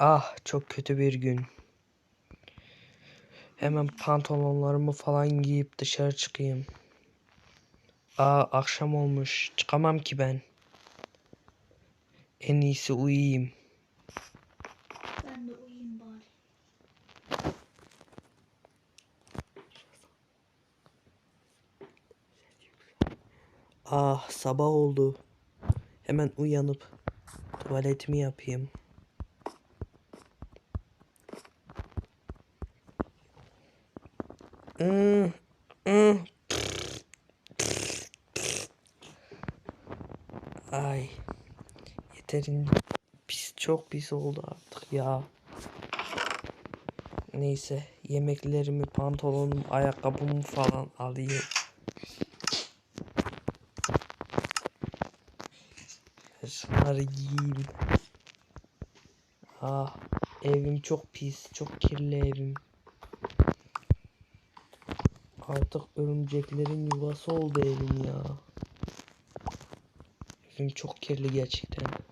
Ah çok kötü bir gün. Hemen pantolonlarımı falan giyip dışarı çıkayım. Aa akşam olmuş. Çıkamam ki ben. En iyisi uyuyayım. Ben de uyuyayım bari. Ah sabah oldu. Hemen uyanıp tuvaletimi yapayım. Hmm, hmm. Ay. Yeterince pis çok pis oldu artık ya. Neyse yemeklerimi, pantolonumu, ayakkabımı falan alayım. Şunları giyeyim. Ah evim çok pis, çok kirli evim. Artık örümceklerin yuvası oldu evim ya. Evim çok kirli gerçekten.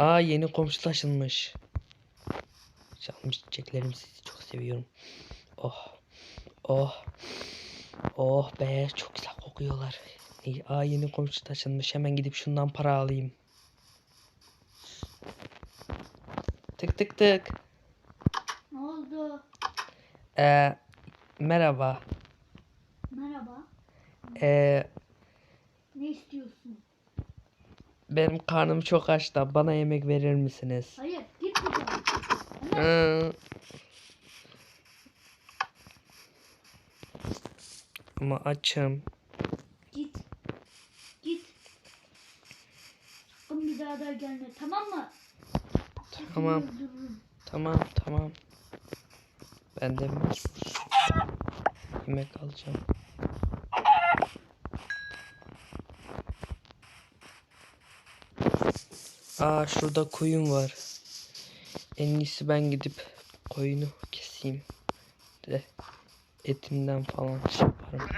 Aa yeni komşu taşınmış. Çalmış çiçeklerim sizi çok seviyorum. Oh. Oh. Oh be çok güzel kokuyorlar. Aa yeni komşu taşınmış. Hemen gidip şundan para alayım. Tık tık tık. Ne oldu? Ee, merhaba. Merhaba. Ee, Ne istiyorsun? Benim karnım çok aç da bana yemek verir misiniz? Hayır git buradan. Hı. Ama açım. git. Git. Sakın bir daha da gelme tamam mı? Tamam. Tamam tamam. Ben de. Yemek alacağım. Aa şurada koyun var. En iyisi ben gidip koyunu keseyim. De etimden falan şey yaparım.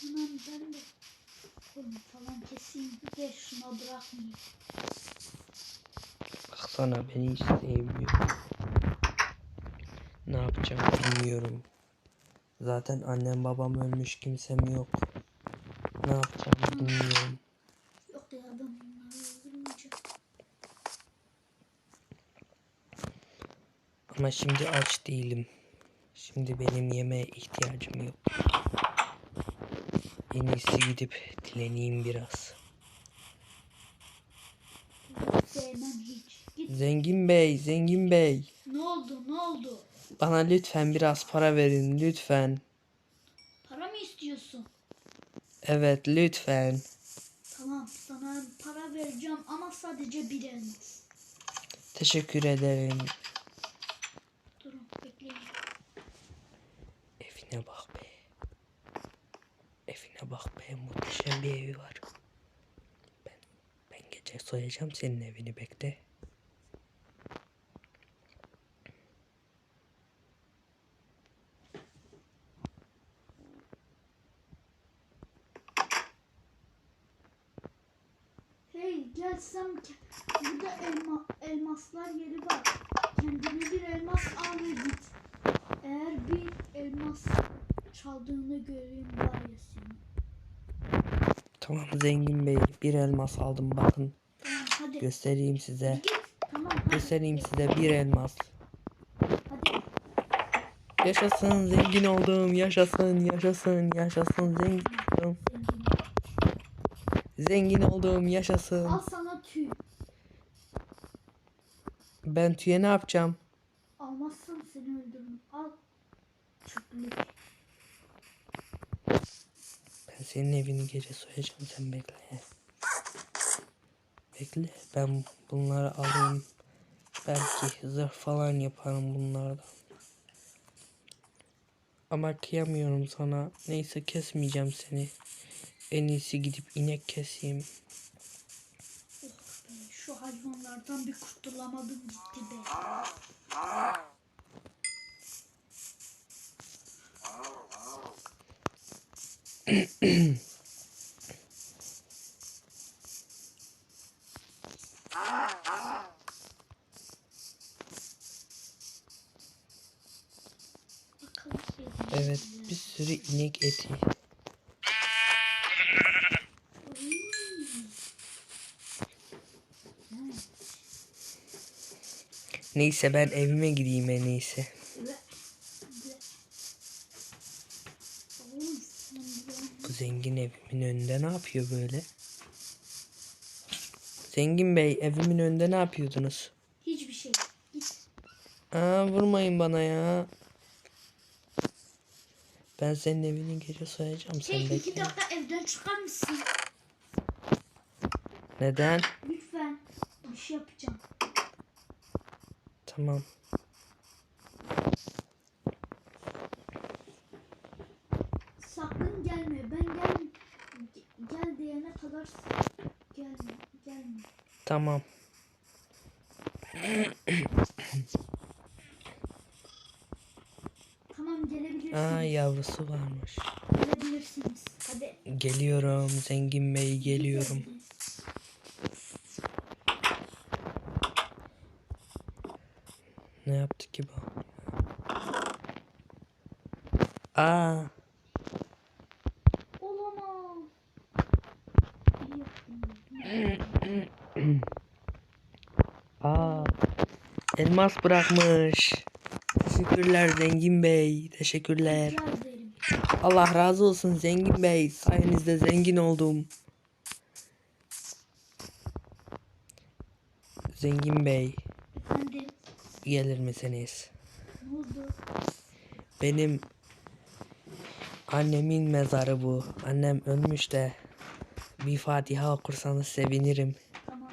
Hemen ben de koyun falan keseyim de şuna bırakmayayım. Baksana beni sevmiyor. Ne yapacağım bilmiyorum. Zaten annem babam ölmüş kimsem yok. Ne yapacağım bilmiyorum. Yok ya ben bunları. Ama şimdi aç değilim. Şimdi benim yemeğe ihtiyacım yok. En iyisi gidip dileneyim biraz. Zengin bey, zengin bey. Ne oldu ne oldu? Bana lütfen biraz para verin lütfen. Para mı istiyorsun? Evet lütfen. Tamam sana para vereceğim ama sadece bir elmas. Teşekkür ederim. Durun bekleyin. Evine bak be. Evine bak be. Muhteşem bir evi var. Ben, ben gece soyacağım senin evini bekle. Hey gelsem ke- burada elma, elmaslar yeri var. Kendine bir elmas al ve git. Eğer bir elmas çaldığını göreyim var ya seni. Tamam zengin bey. Bir elmas aldım bakın. Tamam hadi. Göstereyim size. Git. Tamam hadi. Göstereyim size bir elmas. Hadi. Yaşasın zengin oldum. Yaşasın yaşasın yaşasın. Zengin. Zengin oldum yaşasın. Al sana tüy. Ben tüye ne yapacağım? Almazsam seni öldürürüm. Al. Çöplük. Ben senin evini gece soyacağım sen bekle. Bekle ben bunları alayım. Belki zırh falan yaparım bunlardan. Ama kıyamıyorum sana. Neyse kesmeyeceğim seni. En iyisi gidip inek keseyim. Oh be, şu hayvanlardan bir kurtulamadım gitti be. Evet bir sürü inek eti. Neyse ben evime gideyim en iyisi. Sen. Bu zengin evimin önünde ne yapıyor böyle? Zengin bey evimin önünde ne yapıyordunuz? Hiçbir şey. Git. Aa vurmayın bana ya. Ben senin evini gece soyacağım sen Hey iki bekle. dakika evden çıkar mısın? Neden? Lütfen. Bir şey yapacağım. Tamam. Sakın gelme. Ben gel ge- gel diyene kadar gelme. Gelme. Tamam. Tamam gelebilirsiniz. Aa yavrusu varmış. Gelebilirsiniz. Hadi. Geliyorum zengin bey geliyorum. Ne yaptı ki bu? Aa. Aa, elmas bırakmış. Teşekkürler zengin bey. Teşekkürler. Allah razı olsun zengin bey. Sayenizde zengin oldum. Zengin bey. Gelir misiniz? Benim annemin mezarı bu. Annem ölmüş de bir Fatiha okursanız sevinirim. Tamam.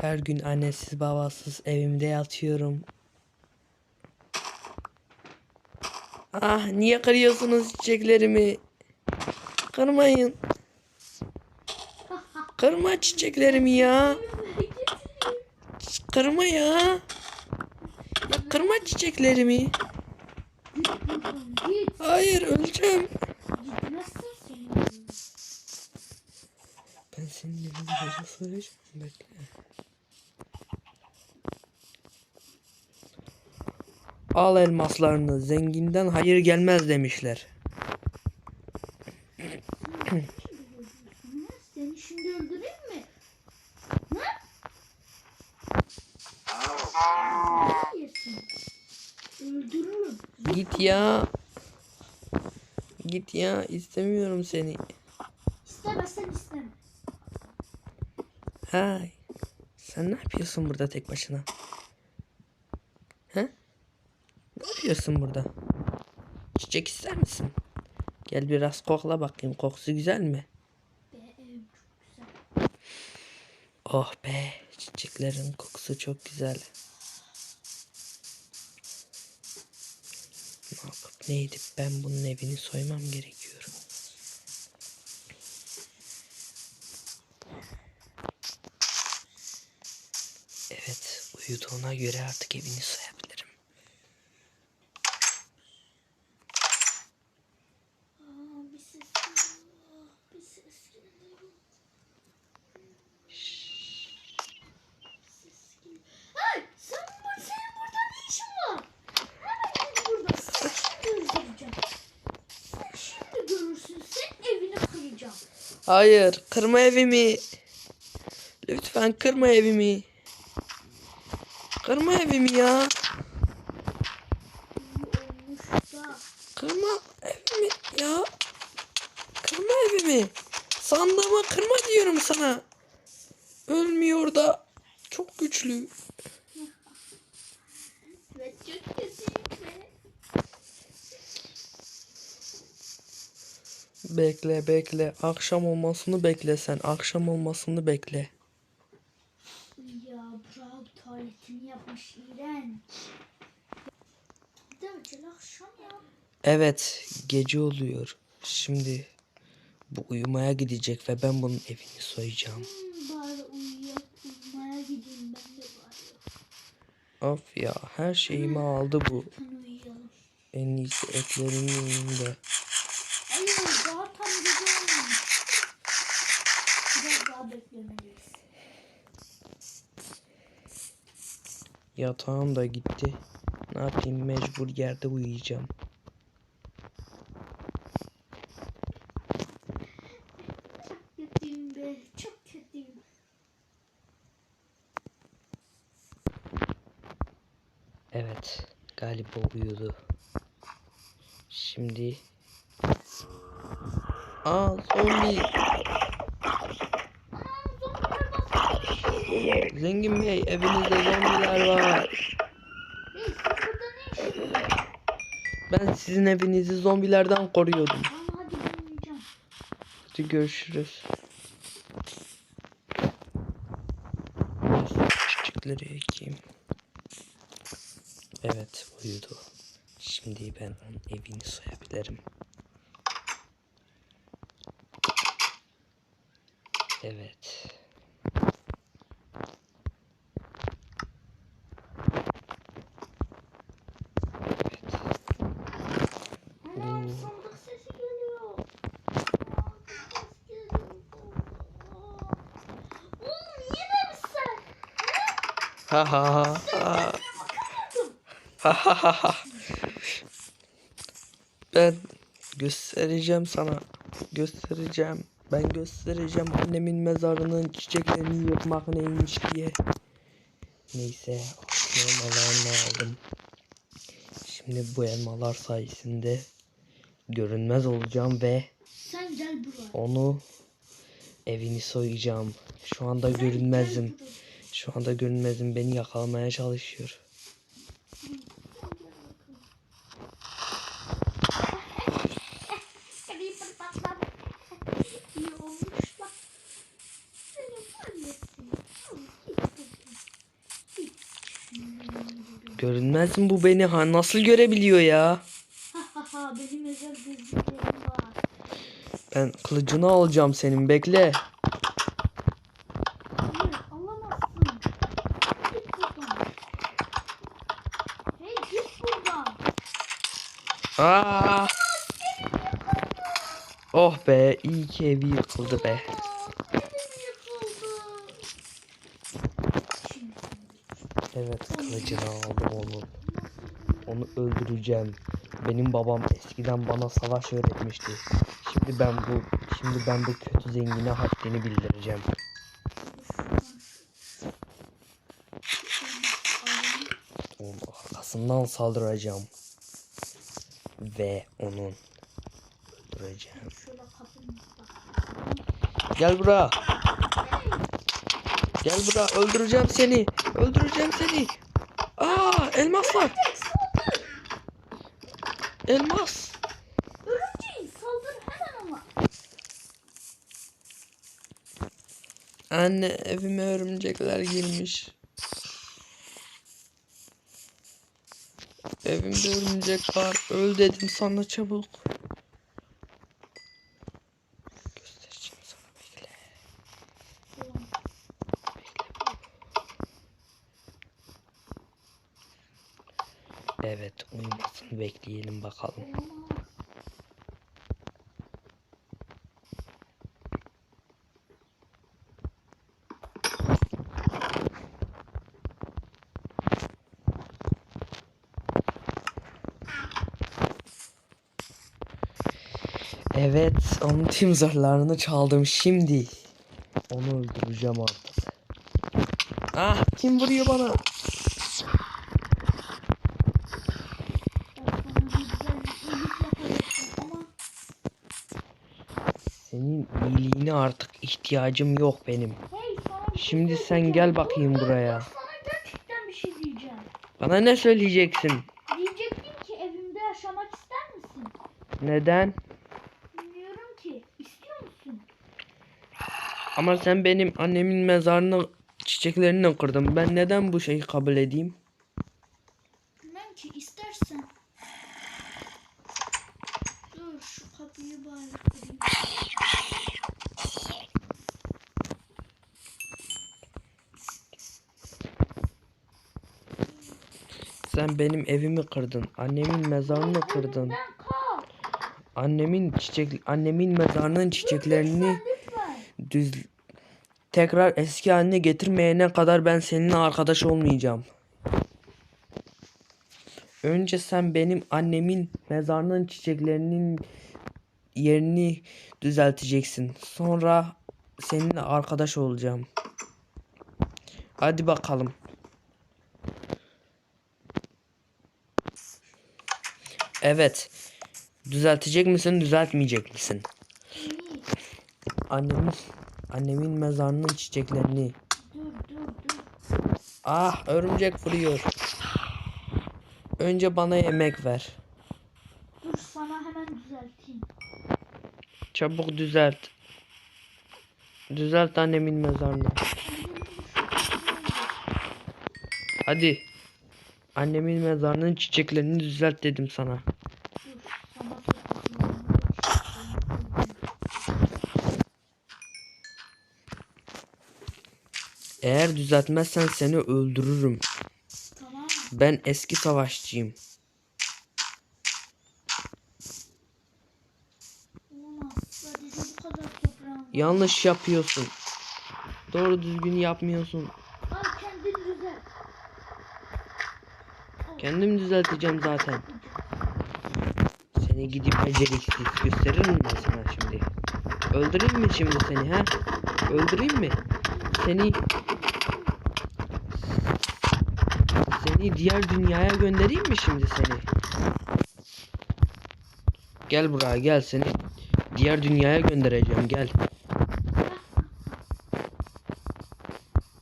Her gün annesiz babasız evimde yatıyorum. Ah niye kırıyorsunuz çiçeklerimi? Kırmayın. Kırma çiçeklerimi ya. Kırma ya. Ya kırma çiçeklerimi. Hayır öleceğim. Ben senin evini gece soyacağım. Bekle. Al elmaslarını. Zenginden hayır gelmez demişler. Hı? Seni şimdi öldüreyim mi? Ne? Ne yersin? Öldürürüm. Git ya. Git ya. istemiyorum seni. İstemezsen isteme. Hay. Sen ne yapıyorsun burada tek başına? He? Ne yapıyorsun burada? Çiçek ister misin? Gel biraz kokla bakayım. Kokusu güzel mi? Be çok güzel. Oh be. Çiçeklerin kokusu çok güzel. Ne edip ben bunun evini soymam gerekiyor. Evet, uyuduğuna göre artık evini soyabilirim. Aa, bir ses geliyor. Bir ses geliyor. Ses geliyor. Hey, sen bu, senin burada ne işin var? Hemen git buradan. Seni şimdi öldüreceğim. Sen şimdi görürsün. Senin evini kıracağım. Hayır, kırma evimi. Lütfen kırma evimi. Kırma evimi ya. İyi olmuş da. Kırma evimi ya. Kırma evimi. Sandığımı kırma diyorum sana. Ölmüyor da. Çok güçlü. Ve çok kötüyüm be. Bekle bekle. Akşam olmasını bekle sen. Akşam olmasını bekle. Ya bravo tuvaletini yapmış iğrenç. Bir de akşam ya. Evet, gece oluyor. Şimdi bu uyumaya gidecek ve ben bunun evini soyacağım. Hmm, bari uyumaya gideyim ben de bari. Of ya her şeyimi aldı bu. En iyisi etlerimi yiyeyim de. Hayır daha tam gece olmamış. Biraz daha beklemeliyiz. Yatağım da gitti. Ne yapayım mecbur yerde uyuyacağım. Kötüyüm be. Çok kötüyüm. Evet galiba uyudu. Şimdi Aa zombi. Zengin Bey evinizde zombiler var. Ben sizin evinizi zombilerden koruyordum. Hadi görüşürüz. Çiçekleri ekeyim. Evet uyudu. Şimdi ben evini soyabilirim. Evet. Ha ha ha ha. Ha ha ha ha. Ben göstereceğim sana. Göstereceğim. Ben göstereceğim annemin mezarının çiçeklerini yırtmak neymiş diye. Neyse elmalarını aldım. Şimdi bu elmalar sayesinde görünmez olacağım ve Sen gel buraya. onu evini soyacağım. Şu anda Sen görünmezim. Şu anda görünmezim beni yakalamaya çalışıyor. Görünmezim bu beni ha nasıl görebiliyor ya? Benim özel var. Ben kılıcını alacağım senin bekle. Hayır alamazsın. Git buradan. Hey git buradan. Aa! Oh be iyi ki evi yıkıldı be. Evet kılıcını aldım onun. Onu öldüreceğim. Benim babam eskiden bana savaş öğretmişti. Şimdi ben bu şimdi ben bu kötü zengine haddini bildireceğim. Onun arkasından saldıracağım. Ve onun öldüreceğim. Gel buraya. Gel buraya öldüreceğim seni. Öldüreceğim seni. Aa elmaslar. Elmas. Örümceğin saldır hemen. Anne evime örümcekler girmiş. Evimde örümcek var. Öl dedim sana çabuk. Göstereceğim sana bekle. Evet uyumasın bekleyelim bakalım. Evet onun tüm zırhlarını çaldım şimdi. Onu öldüreceğim artık. Ah kim vuruyor bana? Ben sana bir güzel bir iyilik yapacaktım ama Senin iyiliğine artık ihtiyacım yok benim. hey şey Şimdi sen gel bakayım Dur, buraya. dur, Sana gerçekten bir şey diyeceğim. Bana ne söyleyeceksin? Diyecektim ki evimde yaşamak ister misin? Neden? Bilmiyorum ki. İstiyor musun? Ama sen benim annemin mezarını çiçeklerini kırdın. Ben neden bu şeyi kabul edeyim? Bilmem ki istersen. Dur şu kapıyı bari Sen benim evimi kırdın. Annemin mezarını kırdın. Annemin çiçek annemin mezarının çiçeklerini düz tekrar eski haline getirmeyene kadar ben seninle arkadaş olmayacağım. Önce sen benim annemin mezarının çiçeklerinin yerini düzelteceksin. Sonra seninle arkadaş olacağım. Hadi bakalım. Evet. Düzeltecek misin, düzeltmeyecek misin? İyi. Annemin mezarının çiçeklerini. Dur dur dur. Ah, örümcek vuruyor. Önce bana yemek ver. Dur sana hemen düzelteyim. Çabuk düzelt. Düzelt annemin mezarını. Hadi. Annemin mezarının çiçeklerini düzelt dedim sana. Eğer düzeltmezsen seni öldürürüm. Tamam. Ben eski savaşçıyım. Yanlış yapıyorsun. Doğru düzgün yapmıyorsun. Al kendin düzelt. Kendim düzelteceğim zaten. Seni gidip beceriksiz gösteririm ben sana şimdi. Öldüreyim mi şimdi seni ha? Öldüreyim mi? Seni Seni diğer dünyaya göndereyim mi şimdi seni? Gel buraya gel seni diğer dünyaya göndereceğim gel.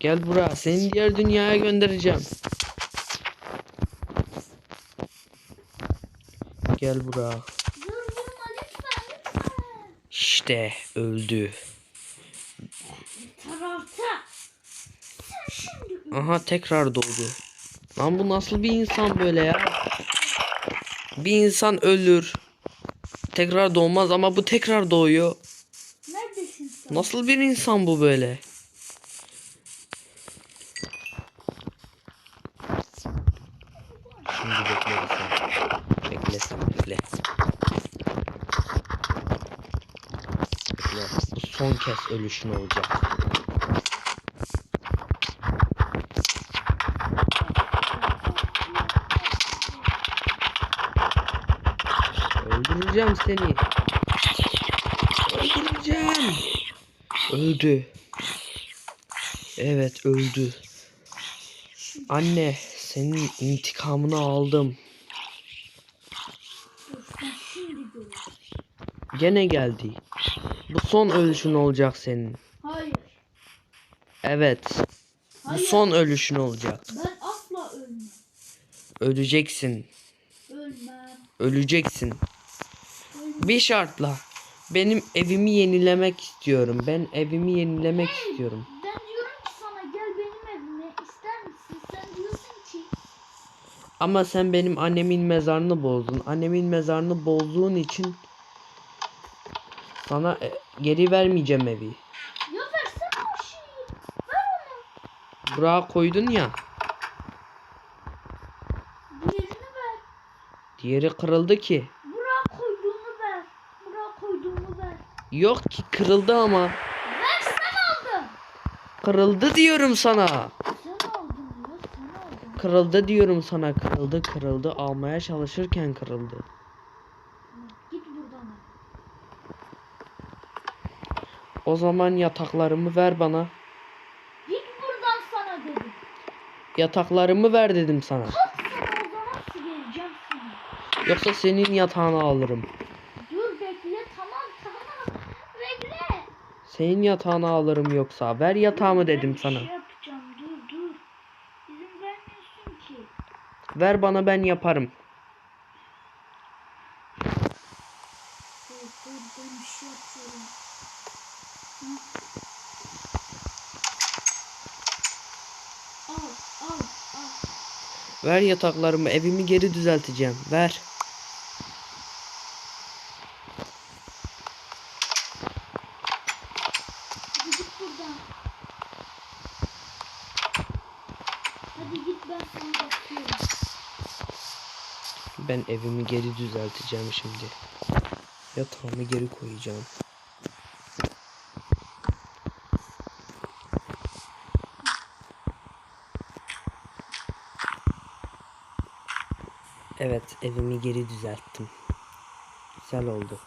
Gel buraya seni diğer dünyaya göndereceğim. Gel buraya. İşte öldü. Tarafta. Sen şimdi Aha tekrar doğdu. Lan bu nasıl bir insan böyle ya? Bir insan ölür. Tekrar doğmaz ama bu tekrar doğuyor. neredesin sen? Nasıl bir insan bu böyle? Şimdi bekle sen. Bekle sen bekle. Bekle. Son kez ölüşün olacak. Seni. Öldüreceğim. Öldü. Evet öldü. Anne senin intikamını aldım. Gene geldi. Bu son ölüşün olacak senin. Hayır. Evet. Bu Hayır. son ölüşün olacak. Ben asla ölmem. Öleceksin. Ölmem. Öleceksin. Bir şartla. Benim evimi yenilemek istiyorum. Ben evimi yenilemek istiyorum. Ben diyorum ki sana gel benim evime ister misin? Sen diyorsun ki Ama sen benim annemin mezarını bozdun. Annemin mezarını bozduğun için sana e, geri vermeyeceğim evi. ya versene o şeyi. Ver onu. Buraya koydun ya. Diğerini ver. Diğeri kırıldı ki. Buraya koyduğunu ver. Buraya koyduğunu ver. Yok ki kırıldı ama. Ver sen aldın. Kırıldı diyorum sana. Sen aldın ya sen aldın. Kırıldı diyorum sana. Kırıldı kırıldı. Almaya çalışırken kırıldı. Git buradan. O zaman yataklarımı ver bana. Git buradan sana dedim. Yataklarımı ver dedim sana. Sana o zaman su vereceğim sana. Yoksa senin yatağını alırım. Dur bekle tamam tamam. Bekle. Senin yatağını alırım yoksa. Ver yatağımı dedim sana. Şey yapacağım dur dur. İzin vermiyorsun ki. Ver bana ben yaparım. Dur dur ben bir şey yapıyorum. Hı? Al al al. Ver yataklarımı. Evimi geri düzelteceğim. Ver. Hadi git buradan. Hadi git ben sana bakıyorum. Ben evimi geri düzelteceğim şimdi. Yatağımı geri koyacağım. Evet evimi geri düzelttim. Güzel oldu.